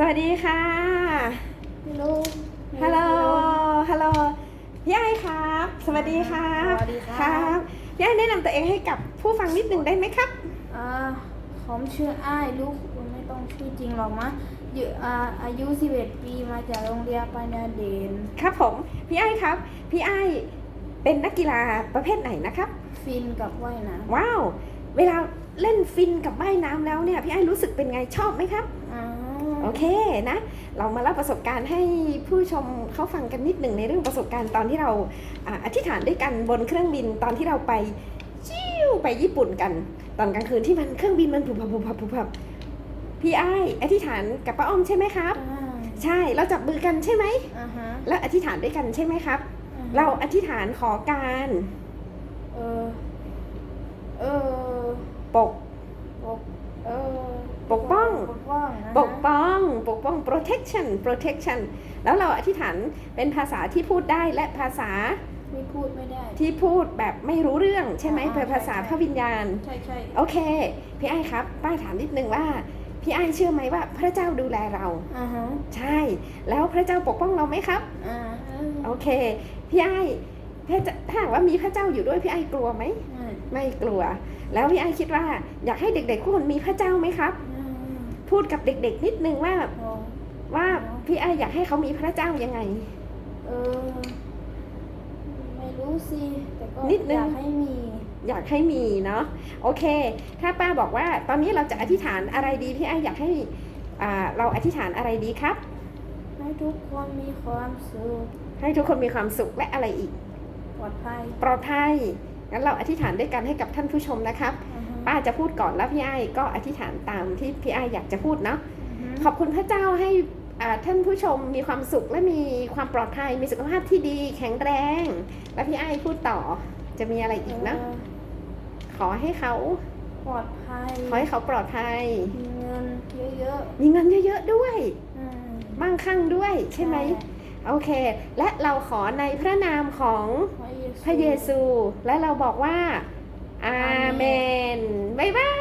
สวัสดีค่ะ ฮัลโหล ฮัลโหล ฮัลโหลพี่ไอครับ สวัสดีครับสวัสดีคครัรับ บพี่ไอแนะนำตัวเองให้กับผู้ฟังนิดหนึ่งได้ไหมครับ อ่าผมชื่ออ้ายลูกคุณไม่ต้องชื่อจริงหรอกมะอยู่อ่าอายุ 11 ปีมาจากโรงเรียนปัญญาเด่นครับผม พี่ไอครับ พี่ไอเป็นนักกีฬาประเภทไหนนะครับ ฟินกับว่ายน้ว้าว เวลาเล่นฟินกับว่ายน้ำแล้วเนี่ย พี่ไอรู้สึกเป็นไงชอบไหมครับำอ่า โอเคนะ เรามาเล่าประสบการณ์ให้ผู้ชมเขาฟังกันนิดหนึ่งในเรื่องประสบการณ์ตอนที่เราอ่าอธิษฐานด้วยกันบนเครื่องบินตอนที่เราไปจิ้วไปญี่ปุ่นกัน ตอนกลางคืนที่มันเครื่องบินมันผุบพับผุบพับผุบพับพี่ไอายอธิษฐานกับป้าอ้อมใช่ไหมครับอ่าใช่เราจับมือกันใช่ไหมอ่าฮะแล้วอธิษฐานด้วยกันใช่ไหมครับอ่ฮะเราอธิษฐานขอการ เออเออปก ปกเออ ปกป้อง ปก ป้องนะฮะปกป้องปกป้อง protection protection แล้วเราอธิษฐานเป็นภาษาที่พูดได้และภาษาไม่พูดไม่ได้ ที่พูดแบบไม่รู้เรื่องใช่ไหมอ่าเป็นภาษาใช่พระวิญญาณ ใช่ใช่โอเค พี่ไอ้ครับ ป้าถามนิดนึงว่า พี่ไอ้เชื่อไหมว่าพระเจ้าดูแลเราอ่าฮะใช่ แล้วพระเจ้าปกป้องเราไหมครับอ่าอ่าโอเค พี่ไอ้พระเจ้าถ้าหากว่ามีพระเจ้าอยู่ด้วยพี่ไอ้กลัวไหมอ่าไม่กลัว แล้วพี่ไอ้คิดว่า อยากให้เด็กๆทุกคนมีพระเจ้าไหมครับอ่า พูดกับเด็ก ๆ นิดนึงว่าอ๋อว่าพี่ไอ้อยากให้เขามีพระเจ้ายังไง เออ ไม่รู้สิแต่ก็นิดนึงอยากให้มี อยากให้มีเนาะโอเค ถ้าป้าบอกว่า ตอนนี้เราจะอธิษฐานอะไรดีพี่ไอ้อยากให้อ่าเราอธิษฐานอะไรดีครับ ให้ทุกคนมีความสุขให้ทุกคนมีความสุขและอะไรอีก ปลอดภัย ปลอดภัยงั้นเราอธิษฐานด้วยกันให้กับท่านผู้ชมนะครับอือฮึ ป้าจะพูดก่อนแล้วพี่ไอ้ก็อธิษฐานตามที่พี่ไอ้อยากจะพูดเนาะอือฮึขอบคุณพระเจ้าให้อ่าท่านผู้ชมมีความสุขและมีความปลอดภัยมีสุขภาพที่ดีแข็งแรง แล้วพี่ไอ้พูดต่อจะมีอะไรอีกเนาะเออขอให้เขาปลอดภัยขอให้เขาปลอดภัย มีเงินเยอะมีเงินเยอะๆด้วยๆอืมมั่งคั่งด้วยใช่ไหมโอเค และเราขอในพระนามของพระเยซูพระเยซูและเราบอกว่า อ